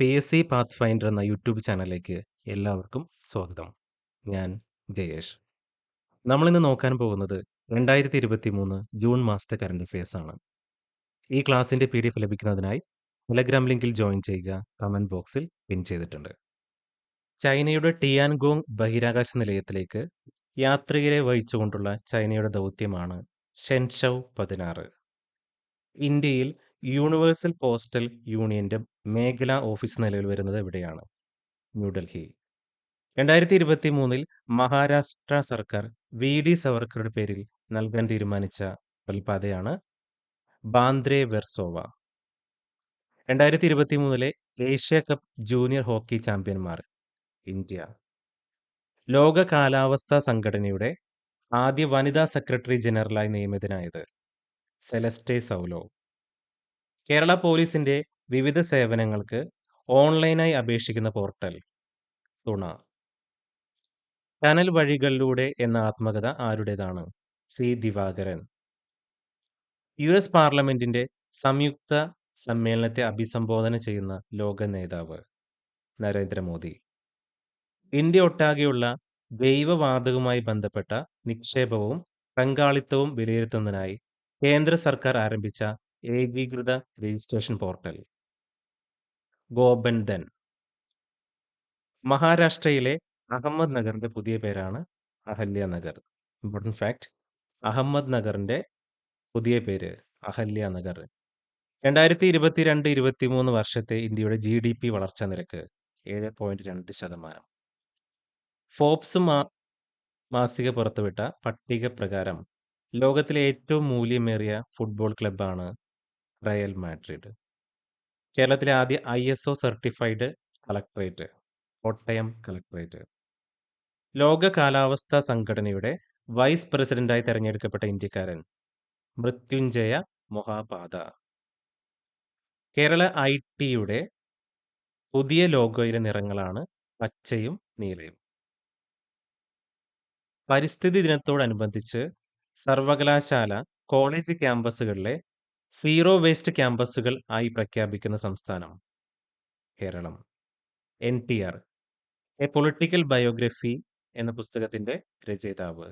P S C path finder എന്ന YouTube ചാനലിലേക്ക് എല്ലാവർക്കും സ്വാഗതം. ഞാൻ ജയേഷ്. നമ്മളിന്ന് നോക്കാൻ പോകുന്നത് രണ്ടായിരത്തി ഇരുപത്തി മൂന്ന് ജൂൺ മാസത്തെ കറണ്ട് അഫയേഴ്സ് ആണ്. ഈ ക്ലാസ്സിന്റെ പി ഡി എഫ് ലഭിക്കുന്നതിനായി ടെലഗ്രാം ലിങ്കിൽ ജോയിൻ ചെയ്യുക കമന്റ് ബോക്സിൽ പിൻ ചെയ്തിട്ടുണ്ട്. ചൈനയുടെ ടിയാൻഗോങ് ബഹിരാകാശ നിലയത്തിലേക്ക് യാത്രികരെ വഹിച്ചുകൊണ്ടുള്ള ചൈനയുടെ ദൗത്യമാണ് ഷെൻഷൗ പതിനാറ്. ഇന്ത്യയിൽ യൂണിവേഴ്സൽ പോസ്റ്റൽ യൂണിയന്റെ മേഖലാ ഓഫീസ് നിലവിൽ വരുന്നത് എവിടെയാണ്? ന്യൂഡൽഹി. രണ്ടായിരത്തി ഇരുപത്തി മൂന്നിൽ മഹാരാഷ്ട്ര സർക്കാർ വി ഡി സവർക്കറുടെ പേരിൽ നൽകാൻ തീരുമാനിച്ച റെൽപാതയാണ് ബാന്ദ്രെ വെർസോവ. രണ്ടായിരത്തി ഇരുപത്തി മൂന്നിലെ ഏഷ്യ കപ്പ് ജൂനിയർ ഹോക്കി ചാമ്പ്യന്മാർ ഇന്ത്യ. ലോക കാലാവസ്ഥാ സംഘടനയുടെ ആദ്യ വനിതാ സെക്രട്ടറി ജനറലായി നിയമിതനായത് സെലസ്റ്റെ സൗലോ. കേരള പോലീസിന്റെ വിവിധ സേവനങ്ങൾക്ക് ഓൺലൈനായി അപേക്ഷിക്കുന്ന പോർട്ടൽ തുണ. കനൽ വഴികളിലൂടെ എന്ന ആത്മകഥ ആരുടേതാണ്? സി ദിവാകരൻ. യു എസ് പാർലമെന്റിന്റെ സംയുക്ത സമ്മേളനത്തെ അഭിസംബോധന ചെയ്യുന്ന ലോക നേതാവ് നരേന്ദ്രമോദി. ഇന്ത്യ ഒട്ടാകെയുള്ള ജൈവവാതകവുമായി ബന്ധപ്പെട്ട നിക്ഷേപവും പങ്കാളിത്തവും വിലയിരുത്തുന്നതിനായി കേന്ദ്ര സർക്കാർ ആരംഭിച്ച ഏകീകൃത രജിസ്ട്രേഷൻ പോർട്ടൽ. ഗോബൻധൻ മഹാരാഷ്ട്രയിലെ അഹമ്മദ് നഗറിന്റെ പുതിയ പേരാണ് അഹല്യ നഗർ. ഇമ്പോർട്ടന്റ് ഫാക്ട് അഹമ്മദ് നഗറിന്റെ പുതിയ പേര് അഹല്യ നഗർ. രണ്ടായിരത്തി ഇരുപത്തിരണ്ട് ഇരുപത്തി മൂന്ന് വർഷത്തെ ഇന്ത്യയുടെ ജി ഡി പി വളർച്ചാ നിരക്ക് ഏഴ് പോയിന്റ് രണ്ട് ശതമാനം. ഫോബ്സ് മാ മാസിക പുറത്തുവിട്ട പട്ടിക പ്രകാരം ലോകത്തിലെ ഏറ്റവും മൂല്യമേറിയ ഫുട്ബോൾ ക്ലബ്ബാണ് റയൽ മാഡ്രിഡ് കേരളത്തിലെ ആദ്യ I S O certified collectorate Kottayam collectorate ലോക കാലാവസ്ഥാ സംഘടനയുടെ വൈസ് പ്രസിഡന്റായി തെരഞ്ഞെടുക്കപ്പെട്ട ഇന്ത്യക്കാരൻ മൃത്യുഞ്ജയ മൊഹാപാത. കേരള ഐ ടിയുടെ പുതിയ ലോഗോയിലെ നിറങ്ങളാണ് പച്ചയും നീലയും. പരിസ്ഥിതി ദിനത്തോടനുബന്ധിച്ച് സർവകലാശാല കോളേജ് ക്യാമ്പസുകളിലെ സീറോ വേസ്റ്റ് ക്യാമ്പസുകൾ ആയി പ്രഖ്യാപിക്കുന്ന സംസ്ഥാനം Keralam. N T R. A political biography എന്ന പുസ്തകത്തിന്റെ രചയിതാവ്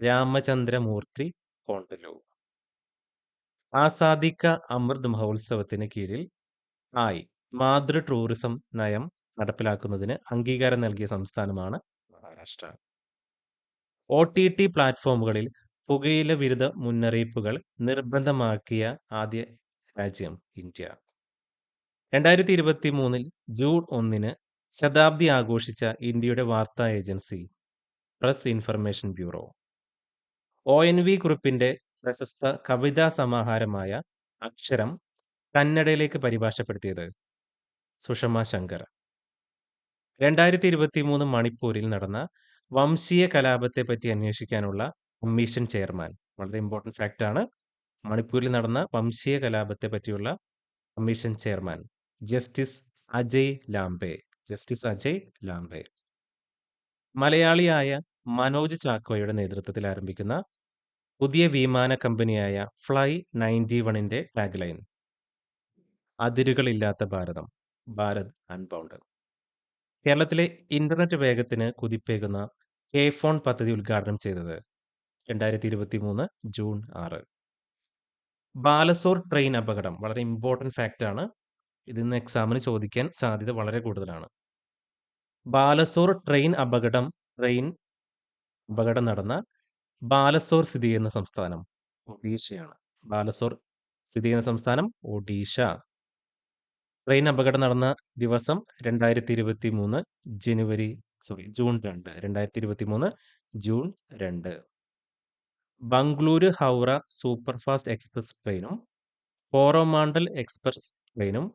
രാമചന്ദ്രമൂർത്തി കോണ്ടലു. ആസാദിക്ക അമൃത് മഹോത്സവത്തിന് കീഴിൽ ആയി മാതൃ ടൂറിസം നയം നടപ്പിലാക്കുന്നതിന് അംഗീകാരം നൽകിയ സംസ്ഥാനമാണ് മഹാരാഷ്ട്ര. ഒ ടി ടി പ്ലാറ്റ്ഫോമുകളിൽ പുകയില വിരുദ്ധ മുന്നറിയിപ്പുകൾ നിർബന്ധമാക്കിയ ആദ്യ രാജ്യം ഇന്ത്യ. രണ്ടായിരത്തി ഇരുപത്തി മൂന്നിൽ ജൂൺ ഒന്നിന് ശതാബ്ദി ആഘോഷിച്ച ഇന്ത്യയുടെ വാർത്താ agency press information bureau. O N V കുറിപ്പിന്റെ പ്രശസ്ത കവിതാ സമാഹാരമായ അക്ഷരം കന്നഡയിലേക്ക് പരിഭാഷപ്പെടുത്തിയത് സുഷമ ശങ്കർ. രണ്ടായിരത്തി ഇരുപത്തി മൂന്ന് മണിപ്പൂരിൽ നടന്ന വംശീയ കലാപത്തെ പറ്റി അന്വേഷിക്കാനുള്ള കമ്മീഷൻ ചെയർമാൻ. വളരെ ഇമ്പോർട്ടന്റ് ഫാക്റ്റ് ആണ് മണിപ്പൂരിൽ നടന്ന വംശീയ കലാപത്തെ പറ്റിയുള്ള commission chairman. Justice Ajay Lamba. Justice Ajay Lamba. മലയാളിയായ മനോജ് ചാക്കോയുടെ നേതൃത്വത്തിൽ ആരംഭിക്കുന്ന പുതിയ വിമാന കമ്പനിയായ ഫ്ലൈ നയന്റി വണിന്റെ ടാഗ്ലൈൻ. അതിരുകളില്ലാത്ത ഭാരതം. ഭാരത് അൺബൗണ്ട്. കേരളത്തിലെ ഇന്റർനെറ്റ് വേഗത്തിന് കുതിപ്പേകുന്ന കെ ഫോൺ പദ്ധതി ഉദ്ഘാടനം ചെയ്തത് രണ്ടായിരത്തി ഇരുപത്തി മൂന്ന് ജൂൺ ആറ്. ബാലസോർ ട്രെയിൻ അപകടം വളരെ ഇമ്പോർട്ടന്റ് ഫാക്റ്റാണ് ഇതിൽ നിന്ന് എക്സാമിന് ചോദിക്കാൻ സാധ്യത വളരെ കൂടുതലാണ്. ബാലസോർ ട്രെയിൻ അപകടം ട്രെയിൻ അപകടം നടന്ന ബാലസോർ സ്ഥിതി ചെയ്യുന്ന സംസ്ഥാനം ഒഡീഷയാണ്. ബാലസോർ സ്ഥിതി ചെയ്യുന്ന സംസ്ഥാനം ഒഡീഷ. ട്രെയിൻ അപകടം നടന്ന ദിവസം രണ്ടായിരത്തി ഇരുപത്തി മൂന്ന് ജനുവരി സോറി ജൂൺ രണ്ട് രണ്ടായിരത്തി ഇരുപത്തി മൂന്ന് ജൂൺ രണ്ട്. ബംഗളൂരു ഹൗറ സൂപ്പർഫാസ്റ്റ് എക്സ്പ്രസ് ട്രെയിനും കോറോമാണ്ടൽ എക്സ്പ്രസ് ട്രെയിനും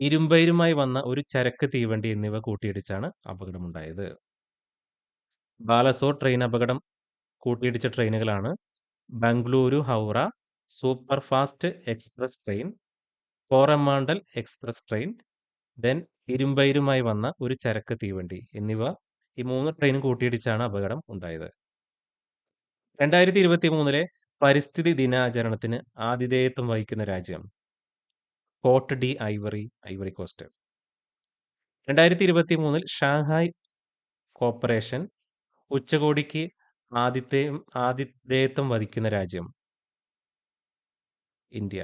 ഇരുമ്പയിരുമായി വന്ന ഒരു ചരക്ക് തീവണ്ടി എന്നിവ കൂട്ടിയിടിച്ചാണ് അപകടമുണ്ടായത്. ബാലസോർ ട്രെയിൻ അപകടം കൂട്ടിയിടിച്ച ട്രെയിനുകളാണ് Bengaluru Howrah superfast express train Coromandel express train then ഇരുമ്പയിരുമായി വന്ന ഒരു ചരക്ക് തീവണ്ടി എന്നിവ ഈ മൂന്ന് ട്രെയിനും കൂട്ടിയിടിച്ചാണ് അപകടം ഉണ്ടായത്. രണ്ടായിരത്തി ഇരുപത്തി മൂന്നിലെ പരിസ്ഥിതി ദിനാചരണത്തിന് ആതിഥേയത്വം വഹിക്കുന്ന രാജ്യം Cote de Ivory, Ivory Coast. രണ്ടായിരത്തി ഇരുപത്തി മൂന്നിൽ ഷാങ്ഹായ് കോർപ്പറേഷൻ ഉച്ചകോടിക്ക് ആതിഥേയം ആതിഥേയത്വം വഹിക്കുന്ന രാജ്യം? ഇന്ത്യ.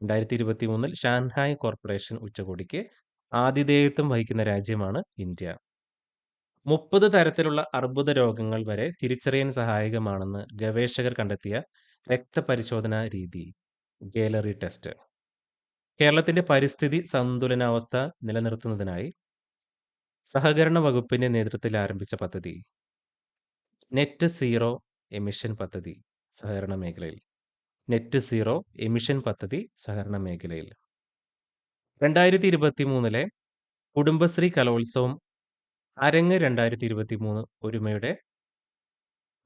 രണ്ടായിരത്തി ഇരുപത്തി മൂന്നിൽ ഷാങ്ഹായ് കോർപ്പറേഷൻ ഉച്ചകോടിക്ക് ആതിഥേയത്വം വഹിക്കുന്ന രാജ്യമാണ് ഇന്ത്യ. 30 തരത്തിലുള്ള അർബുദ രോഗങ്ങൾ വരെ തിരിച്ചറിയാൻ സഹായകമാണെന്ന് ഗവേഷകർ കണ്ടെത്തിയ രക്തപരിശോധനാ രീതി ഗാലറി ടെസ്റ്റ്. കേരളത്തിന്റെ പരിസ്ഥിതി സന്തുലനാവസ്ഥ നിലനിർത്തുന്നതിനായി സഹകരണ വകുപ്പിന്റെ നേതൃത്വത്തിൽ ആരംഭിച്ച പദ്ധതി? നെറ്റ് സീറോ എമിഷൻ പദ്ധതി സഹകരണ മേഖലയിൽ. നെറ്റ് സീറോ എമിഷൻ പദ്ധതി സഹകരണ മേഖലയിൽ. രണ്ടായിരത്തി ഇരുപത്തി മൂന്നിലെ കുടുംബശ്രീ കലോത്സവം അരങ്ങ് 2023 ഒരുമയുടെ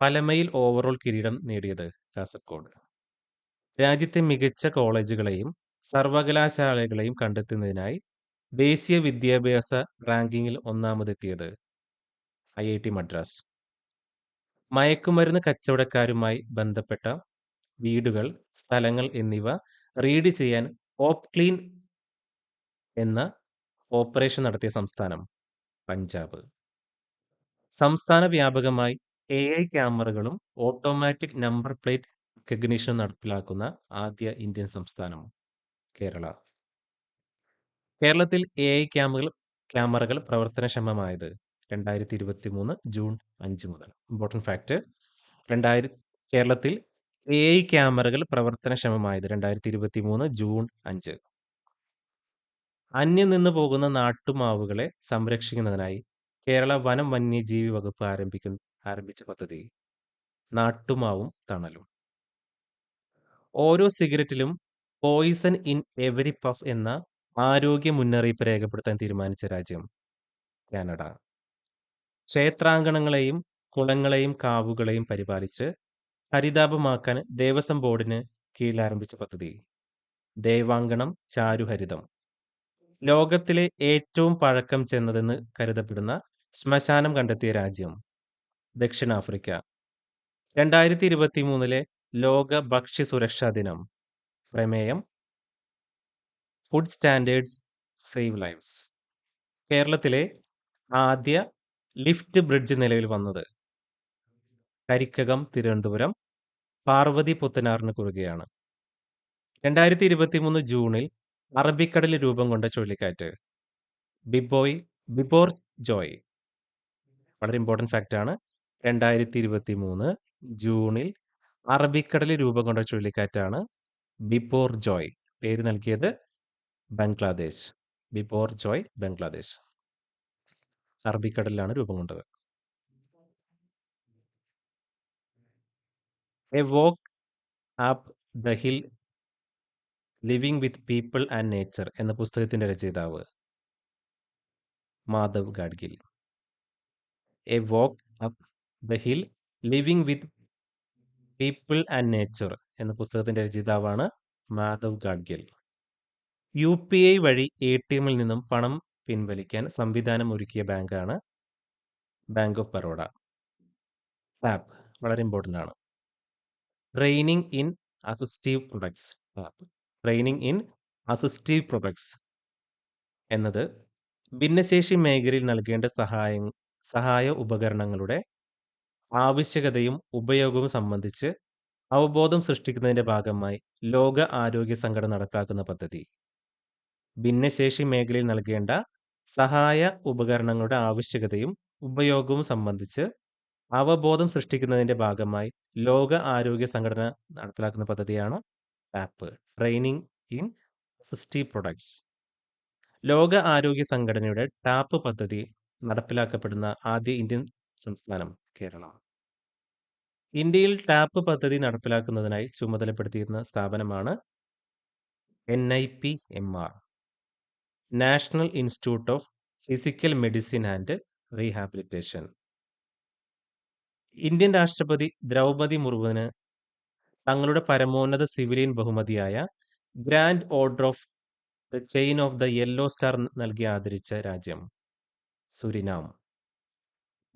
പലമയിൽ ഓവറോൾ കിരീടം നേടിയത് കാസർഗോഡ്. രാജ്യത്തെ മികച്ച കോളേജുകളെയും സർവകലാശാലകളെയും കണ്ടെത്തുന്നതിനായി ദേശീയ വിദ്യാഭ്യാസ റാങ്കിങ്ങിൽ ഒന്നാമതെത്തിയത്? I I T Madras. മയക്കുമരുന്ന് കച്ചവടക്കാരുമായി ബന്ധപ്പെട്ട വീടുകൾ, സ്ഥലങ്ങൾ എന്നിവ റീഡ് ചെയ്യാൻ ഓപ് ക്ലീൻ എന്ന ഓപ്പറേഷൻ നടത്തിയ സംസ്ഥാനം? പഞ്ചാബ്. സംസ്ഥാന വ്യാപകമായി എ ഐ ക്യാമറകളും ഓട്ടോമാറ്റിക് നമ്പർ പ്ലേറ്റ് റെക്കഗ്നീഷൻ നടപ്പിലാക്കുന്ന ആദ്യ ഇന്ത്യൻ സംസ്ഥാനം? കേരള. കേരളത്തിൽ എ ഐ ക്യാമറകൾ ക്യാമറകൾ പ്രവർത്തനക്ഷമമായത്? 2023 ജൂൺ അഞ്ച് മുതൽ. ഇമ്പോർട്ടന്റ് ഫാക്ട് രണ്ടായിരത്തി കേരളത്തിൽ എ ഐ ക്യാമറകൾ പ്രവർത്തനക്ഷമമായത് 2023 ജൂൺ 5. അന്യം നിന്ന് പോകുന്ന നാട്ടുമാവുകളെ സംരക്ഷിക്കുന്നതിനായി കേരള വനം വന്യജീവി വകുപ്പ് ആരംഭിക്കുന്ന ആരംഭിച്ച പദ്ധതി? നാട്ടുമാവും തണലും. ഓരോ സിഗരറ്റിലും പോയിസൺ ഇൻ എവരി പഫ് എന്ന ആരോഗ്യ മുന്നറിയിപ്പ് രേഖപ്പെടുത്താൻ തീരുമാനിച്ച രാജ്യം? കാനഡ. ക്ഷേത്രാങ്കണങ്ങളെയും കുളങ്ങളെയും കാവുകളെയും പരിപാലിച്ച് ഹരിതാപമാക്കാൻ ദേവസ്വം ബോർഡിന് കീഴിൽ ആരംഭിച്ച പദ്ധതി? ദേവാങ്കണം ചാരുഹരിതം. ലോകത്തിലെ ഏറ്റവും പഴക്കം ചെന്നതെന്ന് കരുതപ്പെടുന്ന ശ്മശാനം കണ്ടെത്തിയ രാജ്യം? ദക്ഷിണാഫ്രിക്ക. രണ്ടായിരത്തി ഇരുപത്തി മൂന്നിലെ ലോക ഭക്ഷ്യ സുരക്ഷാ ദിനം. പ്രമേയം ഫുഡ് സ്റ്റാൻഡേർഡ്സ് സേവ് ലൈവ്സ്. കേരളത്തിലെ ആദ്യ ലിഫ്റ്റ് ബ്രിഡ്ജ് നിലവിൽ വന്നത്? കരിക്കകം തിരുവനന്തപുരം പാർവതി പുത്തനാറിന് കുറുകെയാണ്. 2023 ജൂണിൽ അറബിക്കടലിൽ രൂപം കൊണ്ട ചുഴലിക്കാറ്റ്? ബിബോയ് ബിബോർ ജോയ്. വളരെ ഇമ്പോർട്ടന്റ് രണ്ടായിരത്തി ആണ്. 2023 ജൂണിൽ അറബിക്കടലിൽ രൂപം കൊണ്ട ചുഴലിക്കാറ്റാണ് ബിബോർ ജോയ്. പേര് നൽകിയത് ബംഗ്ലാദേശ്. ബിബോർ ജോയ് ബംഗ്ലാദേശ്. അറബിക്കടലിലാണ് രൂപം കൊണ്ടത്. A walk up the hill living with people and nature എന്ന പുസ്തകത്തിന്റെ രചയിതാവ്? Madhav Gadgil. A walk up the hill living with people and nature എന്ന പുസ്തകത്തിന്റെ രചയിതാവാണ് Madhav Gadgil. U P I വഴി എ ടി എമ്മിൽ നിന്നും പണം പിൻവലിക്കാൻ സംവിധാനം ഒരുക്കിയ ബാങ്കാണ് ബാങ്ക് ഓഫ് ബറോഡ. ടാപ്പ് വളരെ ഇമ്പോർട്ടന്റ് ആണ്. Training in assistive products TAP. Training in assistive products എന്നത് ഭിന്നശേഷി മേഖലയിൽ നൽകേണ്ട സഹായ സഹായ ഉപകരണങ്ങളുടെ ആവശ്യകതയും ഉപയോഗവും സംബന്ധിച്ച് അവബോധം സൃഷ്ടിക്കുന്നതിന്റെ ഭാഗമായി ലോക ആരോഗ്യ സംഘടന നടപ്പാക്കുന്ന പദ്ധതി? ഭിന്നശേഷി മേഖലയിൽ നൽകേണ്ട സഹായ ഉപകരണങ്ങളുടെ ആവശ്യകതയും ഉപയോഗവും സംബന്ധിച്ച് അവബോധം സൃഷ്ടിക്കുന്നതിന്റെ ഭാഗമായി ലോക ആരോഗ്യ സംഘടന നടപ്പിലാക്കുന്ന പദ്ധതിയാണ് TAP. Training in assistive products. ലോക ആരോഗ്യ സംഘടനയുടെ ടാപ്പ് പദ്ധതി നടപ്പിലാക്കപ്പെടുന്ന ആദ്യ ഇന്ത്യൻ സംസ്ഥാനം? കേരളം. ഇന്ത്യയിൽ ടാപ്പ് പദ്ധതി നടപ്പിലാക്കുന്നതിനായി ചുമതലപ്പെടുത്തിയിരുന്ന സ്ഥാപനമാണ് N I P M R national institute of physical medicine and rehabilitation. Indian രാഷ്ട്രപതി ദ്രൗപതി മുർമുവിന് തങ്ങളുടെ പരമോന്നത സിവിലിയൻ ബഹുമതിയായ grand order of the chain of the yellow star നൽകി ആദരിച്ച രാജ്യം? സുരിനാം.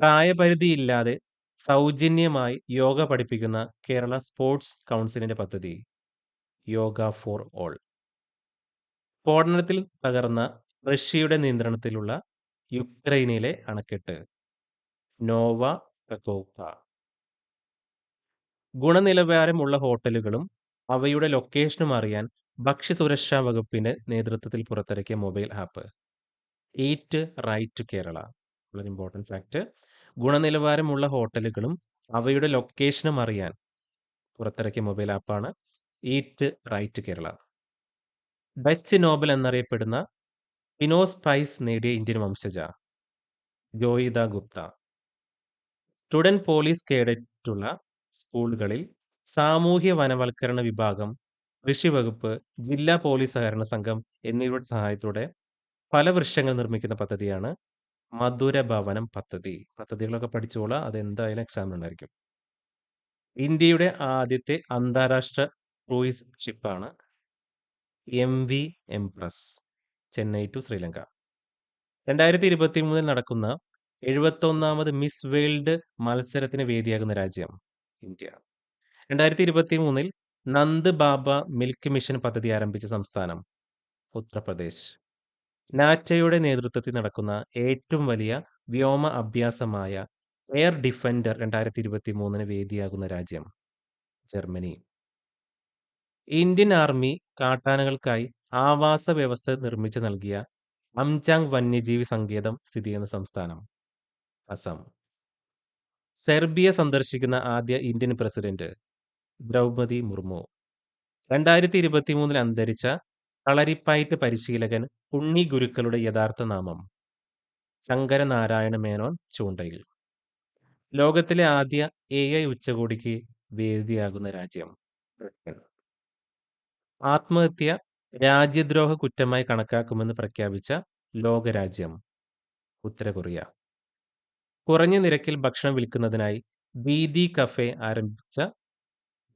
പ്രായപരിധിയില്ലാതെ സൗജന്യമായി യോഗ പഠിപ്പിക്കുന്ന കേരള സ്പോർട്സ് കൗൺസിലിന്റെ പദ്ധതി? Yoga for all. സ്ഫോടനത്തിൽ തകർന്ന റഷ്യയുടെ നിയന്ത്രണത്തിലുള്ള യുക്രൈനിലെ അണക്കെട്ട്. Nova Kakhovka. ഗുണനിലവാരമുള്ള ഹോട്ടലുകളും അവയുടെ ലൊക്കേഷനും അറിയാൻ ഭക്ഷ്യസുരക്ഷാ വകുപ്പിന്റെ നേതൃത്വത്തിൽ പുറത്തിറക്കിയ mobile app. Eat right Kerala. വളരെ ഇമ്പോർട്ടന്റ് ഫാക്ട്. ഗുണനിലവാരമുള്ള ഹോട്ടലുകളും അവയുടെ ലൊക്കേഷനും അറിയാൻ പുറത്തിറക്കിയ മൊബൈൽ ആപ്പാണ് eat right Kerala. Dutch Nobel എന്നറിയപ്പെടുന്ന ഫിനോസ് സ്പൈസ് നേടിയ ഇന്ത്യൻ വംശജ. ജോയിത ഗുപ്ത. സ്റ്റുഡന്റ് പോലീസ് കേഡറ്റുള്ള സ്കൂളുകളിൽ സാമൂഹ്യ വനവൽക്കരണ വിഭാഗം, കൃഷി വകുപ്പ്, ജില്ലാ പോലീസ് സഹകരണ സംഘം എന്നിവയുടെ സഹായത്തോടെ പല വൃക്ഷങ്ങൾ നിർമ്മിക്കുന്ന പദ്ധതിയാണ് മധുര ഭവനം പദ്ധതി. പദ്ധതികളൊക്കെ പഠിച്ചോളാ. അതെന്തായാലും എക്സാമിനുണ്ടായിരിക്കും. ഇന്ത്യയുടെ ആദ്യത്തെ അന്താരാഷ്ട്ര cruise ഷിപ്പാണ് M M V. Empress. Chennai to Sri Lanka. 2023ൽ നടക്കുന്ന എഴുപത്തൊന്നാമത് മിസ് വേൾഡ് മത്സരത്തിന് വേദിയാകുന്ന രാജ്യം ഇന്ത്യ. 2023ൽ നന്ദ് ബാബ മിൽക്ക് മിഷൻ പദ്ധതി ആരംഭിച്ച സംസ്ഥാനം ഉത്തർപ്രദേശ്. നാറ്റയുടെ നേതൃത്വത്തിൽ നടക്കുന്ന ഏറ്റവും വലിയ വ്യോമ അഭ്യാസമായ എയർ ഡിഫൻഡർ 2023ന് വേദിയാകുന്ന രാജ്യം ജർമ്മനി. ഇന്ത്യൻ ആർമി കാട്ടാനകൾക്കായി ആവാസ വ്യവസ്ഥ നിർമ്മിച്ചു നൽകിയ അംചാങ് വന്യജീവി സങ്കേതം സ്ഥിതി ചെയ്യുന്ന സംസ്ഥാനം അസം. സെർബിയ സന്ദർശിക്കുന്ന ആദ്യ ഇന്ത്യൻ പ്രസിഡന്റ് ദ്രൗപതി മുർമു. 2023ൽ അന്തരിച്ച കളരിപ്പായിട്ട് പരിശീലകൻ ഉണ്ണി ഗുരുക്കളുടെ യഥാർത്ഥ നാമം ശങ്കരനാരായണ മേനോൻ ചൂണ്ടയിൽ. ലോകത്തിലെ ആദ്യ എ ഐ ഉച്ചകോടിക്ക് വേദിയാകുന്ന രാജ്യം. ആത്മഹത്യ രാജ്യദ്രോഹ കുറ്റമായി കണക്കാക്കുമെന്ന് പ്രഖ്യാപിച്ച ലോകരാജ്യം ഉത്തര കൊറിയ. കുറഞ്ഞ നിരക്കിൽ ഭക്ഷണം വിൽക്കുന്നതിനായി ബീദി കഫേ ആരംഭിച്ച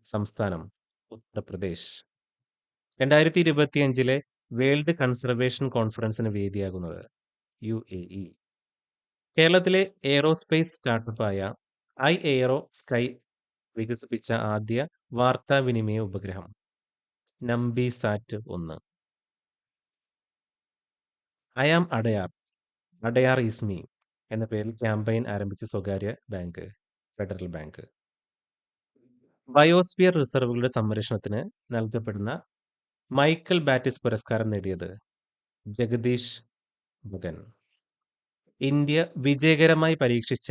സംസ്ഥാനം ഉത്തർപ്രദേശ്. 2025ലെ വേൾഡ് കൺസർവേഷൻ കോൺഫറൻസിന് വേദിയാകുന്നത് യു എ ഇ കേരളത്തിലെ എയ്റോസ്പേസ് സ്റ്റാർട്ടപ്പായ ഐ എയ്റോ സ്കൈ വികസിപ്പിച്ച ആദ്യ വാർത്താവിനിമയ ഉപഗ്രഹം നമ്പി സാറ്റ് ഒന്ന്. I am Adyar, Adyar is me എന്ന പേരിൽ ക്യാമ്പയിൻ ആരംഭിച്ച സ്വകാര്യ ബാങ്ക് ഫെഡറൽ ബാങ്ക്. ബയോസ്ഫിയർ റിസർവുകളുടെ സംരക്ഷണത്തിന് നൽകപ്പെടുന്ന മൈക്കൽ ബാറ്റിസ് പുരസ്കാരം നേടിയത് ജഗദീഷ് ഭഗൻ. ഇന്ത്യ വിജയകരമായി പരീക്ഷിച്ച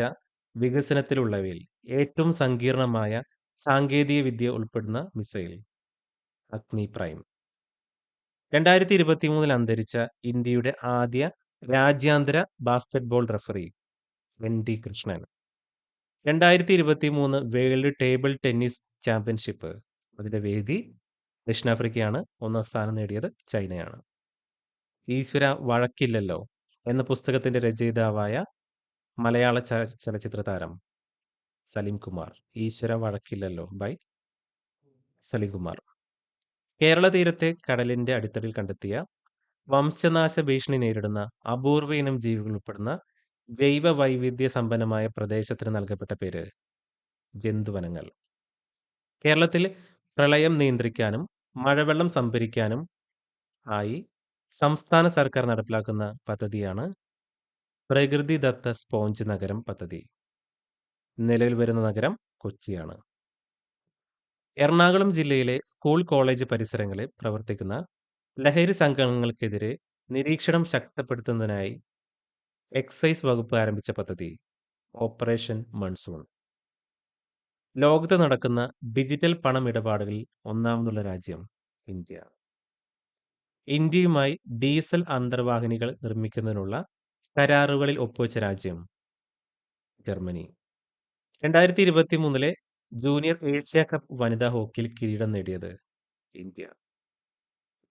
വികസനത്തിലുള്ളവയിൽ ഏറ്റവും സങ്കീർണമായ സാങ്കേതിക വിദ്യ ഉൾപ്പെടുന്ന മിസൈൽ അഗ്നി പ്രൈം. 2023ൽ അന്തരിച്ച ഇന്ത്യയുടെ ആദ്യ രാജ്യാന്തര basketball referee N. D. Krishnan. 2023 world table tennis championship അതിന്റെ വേദി ദക്ഷിണാഫ്രിക്കയാണ്. ഒന്നാം സ്ഥാനം നേടിയത് ചൈനയാണ്. ഈശ്വര വഴക്കില്ലല്ലോ എന്ന പുസ്തകത്തിന്റെ രചയിതാവായ മലയാള ചലച്ചിത്ര താരം സലീം കുമാർ. ഈശ്വര വഴക്കില്ലല്ലോ ബൈ സലീം കുമാർ. കേരള തീരത്തെ കടലിന്റെ അടിത്തടിൽ കണ്ടെത്തിയ വംശനാശ ഭീഷണി നേരിടുന്ന അപൂർവ ഇനം ജീവികൾ ഉൾപ്പെടുന്ന ജൈവ വൈവിധ്യ സമ്പന്നമായ പ്രദേശത്തിന് നൽകപ്പെട്ട പേര് ജന്തുവനങ്ങൾ. കേരളത്തിൽ പ്രളയം നിയന്ത്രിക്കാനും മഴവെള്ളം സംഭരിക്കാനും ആയി സംസ്ഥാന സർക്കാർ നടപ്പിലാക്കുന്ന പദ്ധതിയാണ് പ്രകൃതിദത്ത സ്പോഞ്ച് നഗരം പദ്ധതി. നിലവിൽ വരുന്ന നഗരം കൊച്ചിയാണ്. എറണാകുളം ജില്ലയിലെ സ്കൂൾ കോളേജ് പരിസരങ്ങളിൽ പ്രവർത്തിക്കുന്ന ലഹരി സംഘങ്ങൾക്കെതിരെ നിരീക്ഷണം ശക്തപ്പെടുത്തുന്നതിനായി എക്സൈസ് വകുപ്പ് ആരംഭിച്ച പദ്ധതി ഓപ്പറേഷൻ മൺസൂൺ. ലോകത്ത് നടക്കുന്ന ഡിജിറ്റൽ പണമിടപാടുകളിൽ ഒന്നാമതുള്ള രാജ്യം ഇന്ത്യ. ഇന്ത്യയുമായി ഡീസൽ അന്തർവാഹിനികൾ നിർമ്മിക്കുന്നതിനുള്ള കരാറുകളിൽ ഒപ്പുവെച്ച രാജ്യം ജർമ്മനി. 2023ലെ ജൂനിയർ ഏഷ്യ കപ്പ് വനിതാ ഹോക്കിയിൽ കിരീടം നേടിയത് ഇന്ത്യ.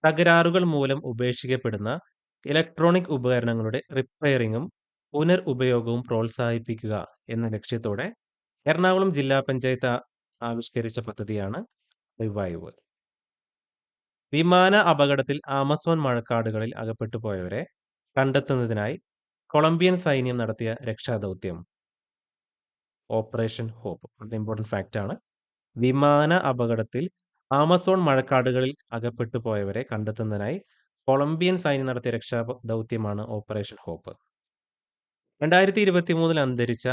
തകരാറുകൾ മൂലം ഉപേക്ഷിക്കപ്പെടുന്ന ഇലക്ട്രോണിക് ഉപകരണങ്ങളുടെ റിപ്പയറിങ്ങും പുനർ ഉപയോഗവും പ്രോത്സാഹിപ്പിക്കുക എന്ന ലക്ഷ്യത്തോടെ എറണാകുളം ജില്ലാ പഞ്ചായത്ത് ആവിഷ്കരിച്ച പദ്ധതിയാണ് റിവൈവ്. വിമാന അപകടത്തിൽ ആമസോൺ മഴക്കാടുകളിൽ അകപ്പെട്ടു പോയവരെ കണ്ടെത്തുന്നതിനായി കൊളംബിയൻ സൈന്യം നടത്തിയ രക്ഷാദൗത്യം ഓപ്പറേഷൻ ഹോപ്പ്. വളരെ ഇമ്പോർട്ടന്റ് ഫാക്റ്റ് ആണ്. വിമാന അപകടത്തിൽ ആമസോൺ മഴക്കാടുകളിൽ അകപ്പെട്ടു പോയവരെ കണ്ടെത്തുന്നതിനായി കൊളംബിയൻ സൈന്യം നടത്തിയ രക്ഷാ ദൗത്യമാണ് ഓപ്പറേഷൻ ഹോപ്പ്. 2023ൽ അന്തരിച്ച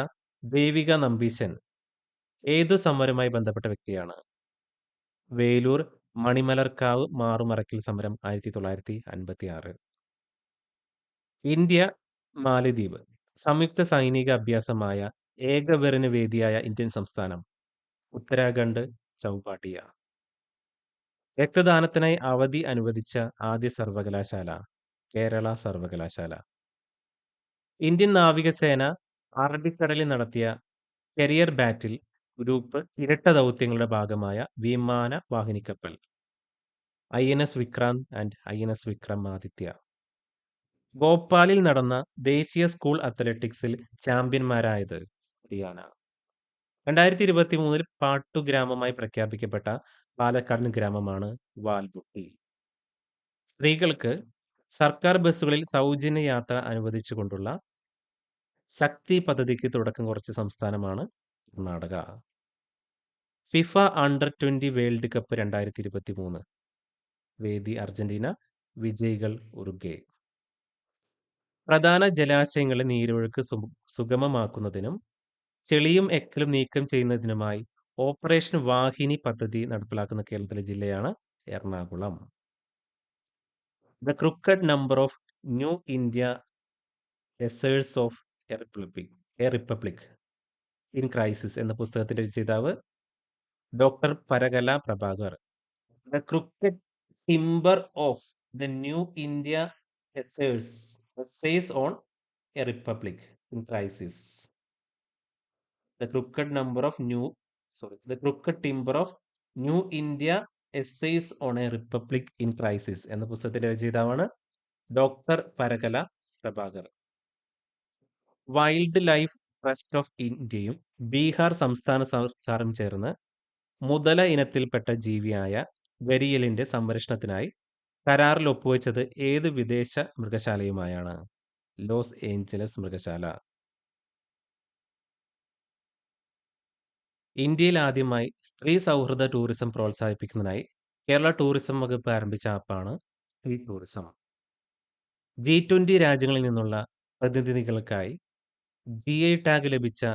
ദേവിക നമ്പീശൻ ഏതു സമരവുമായി ബന്ധപ്പെട്ട വ്യക്തിയാണ്? വേലൂർ മണിമലർക്കാവ് മാറുമറക്കിൽ സമരം 1956. ഇന്ത്യ മാലിദ്വീപ് സംയുക്ത സൈനിക അഭ്യാസമായ ഏകവരന് വേദിയായ ഇന്ത്യൻ സംസ്ഥാനം? ഉത്തരാഖണ്ഡ് ചൗപാട്ടിയ. രക്തദാനത്തിനായി അവധി അനുവദിച്ച ആദ്യ സർവകലാശാല? കേരള സർവകലാശാല. ഇന്ത്യൻ നാവികസേന അറബിക്കടലിൽ നടത്തിയ കരിയർ ബാറ്റിൽ ഗ്രൂപ്പ് ഇരട്ട ദൗത്യങ്ങളുടെ ഭാഗമായ വിമാന വാഹിനിക്കപ്പൽ? I N S Vikrant and I N INS Vikramaditya. ഭോപ്പാലിൽ നടന്ന ദേശീയ സ്കൂൾ അത്ലറ്റിക്സിൽ ചാമ്പ്യന്മാരായത്? ഹരിയാന. 2023ൽ പാട്ടുഗ്രാമമായി പ്രഖ്യാപിക്കപ്പെട്ട പാലക്കാടൻ ഗ്രാമമാണ് വാൽബുട്ടി സ്ത്രീകൾക്ക് സർക്കാർ ബസ്സുകളിൽ സൗജന്യ യാത്ര അനുവദിച്ചുകൊണ്ടുള്ള ശക്തി പദ്ധതിക്ക് തുടക്കം കുറച്ച സംസ്ഥാനമാണ് Karnataka. FIFA under twenty world cup 2023 വേദി അർജന്റീന വിജയികൾ ഉറുഗേ പ്രധാന ജലാശയങ്ങളെ നീരൊഴുക്ക് സുഗമമാക്കുന്നതിനും ചെളിയും എക്കലും നീക്കം ചെയ്യുന്നതിനുമായി ഓപ്പറേഷൻ വാഹിനി പദ്ധതി നടപ്പിലാക്കുന്ന കേരളത്തിലെ ജില്ലയാണ് Ernakulam. The cricket number of new India എസേഴ്സ് of A republic A republic in crisis എന്ന പുസ്തകത്തിന്റെ രചയിതാവ് doctor പരകല Prabhakar. The cricket timber of the new India എസേഴ്സ് എസേഴ്സ് on A republic in crisis. The cricket number of new sorry the crooked timber of new India essays on A republic in crisis എന്ന പുസ്തകത്തിന്റെ രചയിതാവാണ് doctor പരകല Prabhakar. Wild life trust of ഇന്ത്യയും ബീഹാർ സംസ്ഥാന സർക്കാരും ചേർന്ന് മുതല ഇനത്തിൽപ്പെട്ട ജീവിയായ ഗരിയലിന്റെ സംരക്ഷണത്തിനായി കരാറിൽ ഒപ്പുവെച്ചത് ഏത് വിദേശ മൃഗശാലയുമായാണ്? ലോസ് ഏഞ്ചലസ് മൃഗശാല. ഇന്ത്യയിൽ ആദ്യമായി സ്ത്രീ സൗഹൃദ ടൂറിസം പ്രോത്സാഹിപ്പിക്കുന്നതിനായി കേരള ടൂറിസം വകുപ്പ് ആരംഭിച്ച ആപ്പാണ് സ്ത്രീ ടൂറിസം. ജി ട്വന്റി രാജ്യങ്ങളിൽ നിന്നുള്ള പ്രതിനിധികൾക്കായി ജി ഐ ടാഗ് ലഭിച്ച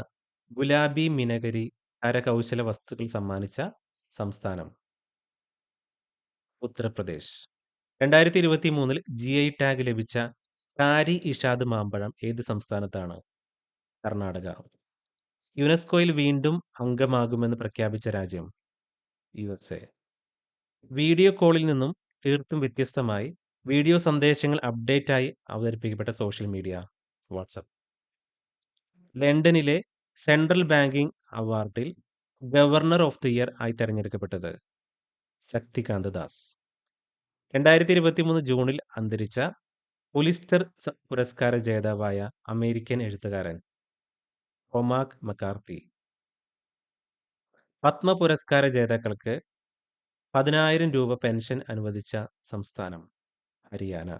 ഗുലാബി മിനകരി കരകൗശല വസ്തുക്കൾ സമ്മാനിച്ച സംസ്ഥാനം? ഉത്തർപ്രദേശ്. രണ്ടായിരത്തി ഇരുപത്തി മൂന്നിൽ ജി ഐ ടാഗ് ലഭിച്ച കാരി ഇഷാദ് മാമ്പഴം ഏത് സംസ്ഥാനത്താണ്? കർണാടക. യുനെസ്കോയിൽ വീണ്ടും അംഗമാകുമെന്ന് പ്രഖ്യാപിച്ച രാജ്യം? യു എസ് എ വീഡിയോ കോളിൽ നിന്നും തീർത്തും വ്യത്യസ്തമായി വീഡിയോ സന്ദേശങ്ങൾ അപ്ഡേറ്റായി അവതരിപ്പിക്കപ്പെട്ട സോഷ്യൽ മീഡിയ? വാട്സപ്പ് ലണ്ടനിലെ സെൻട്രൽ ബാങ്കിംഗ് അവാർഡിൽ ഗവർണർ ഓഫ് ദി ഇയർ ആയി തെരഞ്ഞെടുക്കപ്പെട്ടത്? ശക്തികാന്ത ദാസ്. 2023 ജൂണിൽ അന്തരിച്ച പുലിസ്റ്റർ പുരസ്കാര ജേതാവായ അമേരിക്കൻ എഴുത്തുകാരൻ? കൊമാക് മക്കാർത്തി. പത്മ പുരസ്കാര ജേതാക്കൾക്ക് പതിനായിരം രൂപ പെൻഷൻ അനുവദിച്ച സംസ്ഥാനം? ഹരിയാന.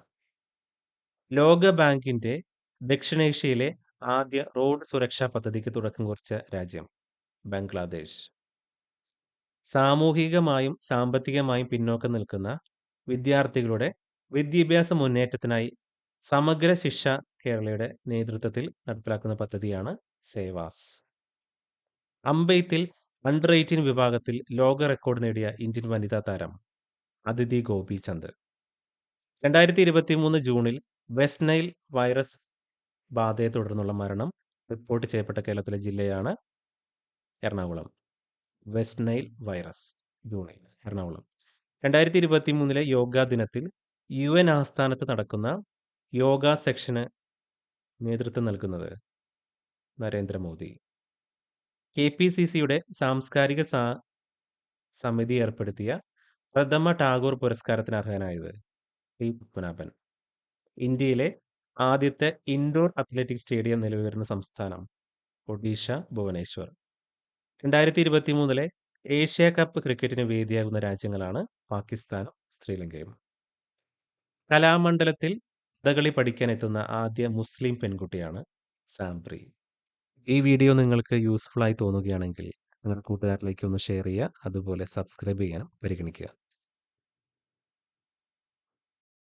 ലോക ബാങ്കിന്റെ ദക്ഷിണേഷ്യയിലെ ആദ്യ റോഡ് സുരക്ഷാ പദ്ധതിക്ക് തുടക്കം കുറിച്ച രാജ്യം? ബംഗ്ലാദേശ്. സാമൂഹികമായും സാമ്പത്തികമായും പിന്നോക്കം നിൽക്കുന്ന വിദ്യാർത്ഥികളുടെ വിദ്യാഭ്യാസ മുന്നേറ്റത്തിനായി സമഗ്ര ശിക്ഷ കേരളയുടെ നേതൃത്വത്തിൽ നടപ്പിലാക്കുന്ന പദ്ധതിയാണ് സേവാസ്. അമ്പെയ്ത്തിൽ അണ്ടർ എയ്റ്റീൻ വിഭാഗത്തിൽ ലോക റെക്കോർഡ് നേടിയ ഇന്ത്യൻ വനിതാ താരം? അതിഥി ഗോപിചന്ദ്. 2023 ജൂണിൽ വെസ്റ്റ് നൈൽ വൈറസ് ബാധയെ തുടർന്നുള്ള മരണം റിപ്പോർട്ട് ചെയ്യപ്പെട്ട കേരളത്തിലെ ജില്ലയാണ് എറണാകുളം. വെസ്റ്റ് നൈൽ വൈറസ് ജൂണിൽ എറണാകുളം. 2023ലെ യോഗാ ദിനത്തിൽ യു എൻ ആസ്ഥാനത്ത് നടക്കുന്ന യോഗ സെക്ഷന് നേതൃത്വം നൽകുന്നത്? നരേന്ദ്രമോദി. കെ പി സി സിയുടെ സാംസ്കാരിക സമിതി ഏർപ്പെടുത്തിയ പ്രഥമ ടാഗോർ പുരസ്കാരത്തിന് അർഹനായത്? പി പത്മനാഭൻ. ഇന്ത്യയിലെ ആദ്യത്തെ ഇൻഡോർ അത്ലറ്റിക് സ്റ്റേഡിയം നിലവിൽ സംസ്ഥാനം? ഒഡീഷ ഭുവനേശ്വർ. രണ്ടായിരത്തി ഇരുപത്തി മൂന്നിലെ ഏഷ്യ കപ്പ് ക്രിക്കറ്റിന് വേദിയാകുന്ന രാജ്യങ്ങളാണ് പാകിസ്ഥാനും ശ്രീലങ്കയും. കലാമണ്ഡലത്തിൽ കഥകളി പഠിക്കാൻ എത്തുന്ന ആദ്യ മുസ്ലിം പെൺകുട്ടിയാണ് സാംപ്രി. ഈ വീഡിയോ നിങ്ങൾക്ക് യൂസ്ഫുൾ ആയി തോന്നുകയാണെങ്കിൽ നിങ്ങളുടെ കൂട്ടുകാരിലേക്ക് ഒന്ന് ഷെയർ ചെയ്യുക. അതുപോലെ സബ്സ്ക്രൈബ് ചെയ്യാനും പരിഗണിക്കുക.